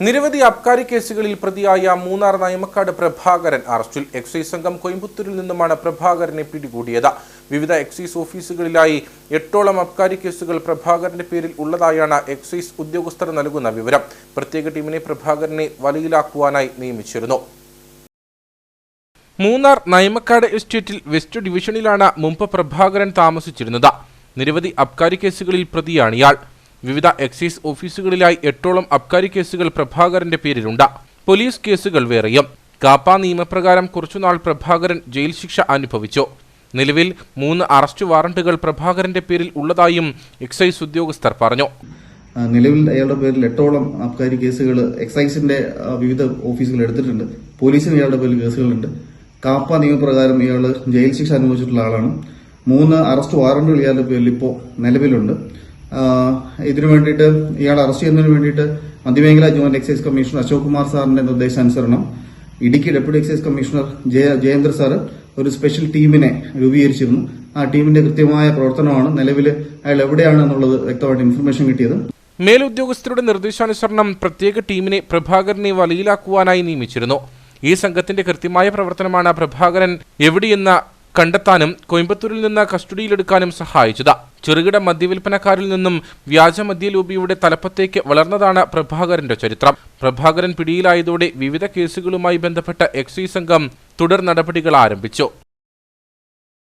നിരവധി അബ്കാരി കേസുകളിൽ പ്രതിയായ മൂന്നാർ നയമക്കാട് പ്രഭാകരൻ അറസ്റ്റിൽ എക്സൈസ് സംഘം കോയമ്പത്തൂരിൽ നിന്നുമാണ് പ്രഭാകരനെ പിടികൂടിയത്. വിവിധ എക്സൈസ് ഓഫീസുകളിലായി എട്ടോളം അബ്കാരി കേസുകൾ പ്രഭാകരന്റെ പേരിൽ ഉള്ളതായാണ് എക്സൈസ് ഉദ്യോഗസ്ഥർ നൽകുന്ന വിവരം. പ്രത്യേക ടീമിനെ പ്രഭാകരനെ വലയിലാക്കുവാനായി നിയമിച്ചിരുന്നു. മൂന്നാർ നയമക്കാട് എസ്റ്റേറ്റിൽ വെസ്റ്റ് ഡിവിഷനിലാണ് മുമ്പ് പ്രഭാകരൻ താമസിച്ചിരുന്നത്. നിരവധി അബ്കാരി കേസുകളിൽ പ്രതിയാണ് ഇയാൾ. വിവിധ എക്സൈസ് ഓഫീസുകളിലായി എട്ടോളം അബ്കാരി കേസുകൾ പ്രഭാകരന്റെ പേരിലുണ്ട്. പോലീസ് കേസുകൾ വേറെയും. കാപ്പ നിയമപ്രകാരം കുറച്ചുനാൾ പ്രഭാകരൻ ജയിൽ ശിക്ഷ അനുഭവിച്ചു. നിലവിൽ മൂന്ന് അറസ്റ്റ് വാറണ്ടുകൾ പ്രഭാകരന്റെ പേരിൽ ഉള്ളതായും എക്സൈസ് ഉദ്യോഗസ്ഥർ പറഞ്ഞു. നിലവിൽ അയാളുടെ പേരിൽ എട്ടോളം അബ്കാരി കേസുകൾ എക്സൈസിന്റെ വിവിധ ഓഫീസുകൾ എടുത്തിട്ടുണ്ട്. പോലീസിന് ഇയാളുടെ പേരിൽ കേസുകളുണ്ട്. കാപ്പ നിയമപ്രകാരം ഇയാൾ ജയിൽ ശിക്ഷ അനുഭവിച്ചിട്ടുള്ള ആളാണ്. മൂന്ന് അറസ്റ്റ് വാറണ്ടുകൾ ഇയാളുടെ പേരിൽ ഇപ്പോൾ നിലവിലുണ്ട്. ഇതിനു വേണ്ടിയിട്ട് ഇയാൾ അറസ്റ്റ് ചെയ്യുന്നതിന് വേണ്ടിയിട്ട് മധ്യമേഖല joint excise commissioner Ashok Kumar സാറിന്റെ നിർദ്ദേശാനുസരണം. Idukki deputy excise commissioner Jaya Jayendra sir ഒരു സ്പെഷ്യൽ ടീമിനെ രൂപീകരിച്ചിരുന്നു. ആ ടീമിന്റെ കൃത്യമായ പ്രവർത്തനമാണ് നിലവിൽ അയാൾ എവിടെയാണ് എന്നുള്ളത് വ്യക്തമായിട്ട് ഇൻഫർമേഷൻ കിട്ടിയത്. മേലുദ്യോഗസ്ഥരുടെ നിർദ്ദേശാനുസരണം പ്രത്യേക ടീമിനെ പ്രഭാകരനെ വലയിലാക്കുവാനായി നിയമിച്ചിരുന്നു. ഈ സംഘത്തിന്റെ കൃത്യമായ പ്രവർത്തനമാണ് പ്രഭാകരൻ എവിടെയെന്ന് കണ്ടെത്താനും കോയമ്പത്തൂരിൽ നിന്ന് കസ്റ്റഡിയിലെടുക്കാനും സഹായിച്ചത്. ചെറുകിട മദ്യവിൽപ്പനക്കാരിൽ നിന്നും വ്യാജ മദ്യലൂപിയുടെ തലപ്പത്തേക്ക് വളർന്നതാണ് പ്രഭാകരന്റെ ചരിത്രം. പ്രഭാകരൻ പിടിയിലായതോടെ വിവിധ കേസുകളുമായി ബന്ധപ്പെട്ട എക്സൈസ് സംഘം തുടർ നടപടികൾ ആരംഭിച്ചു.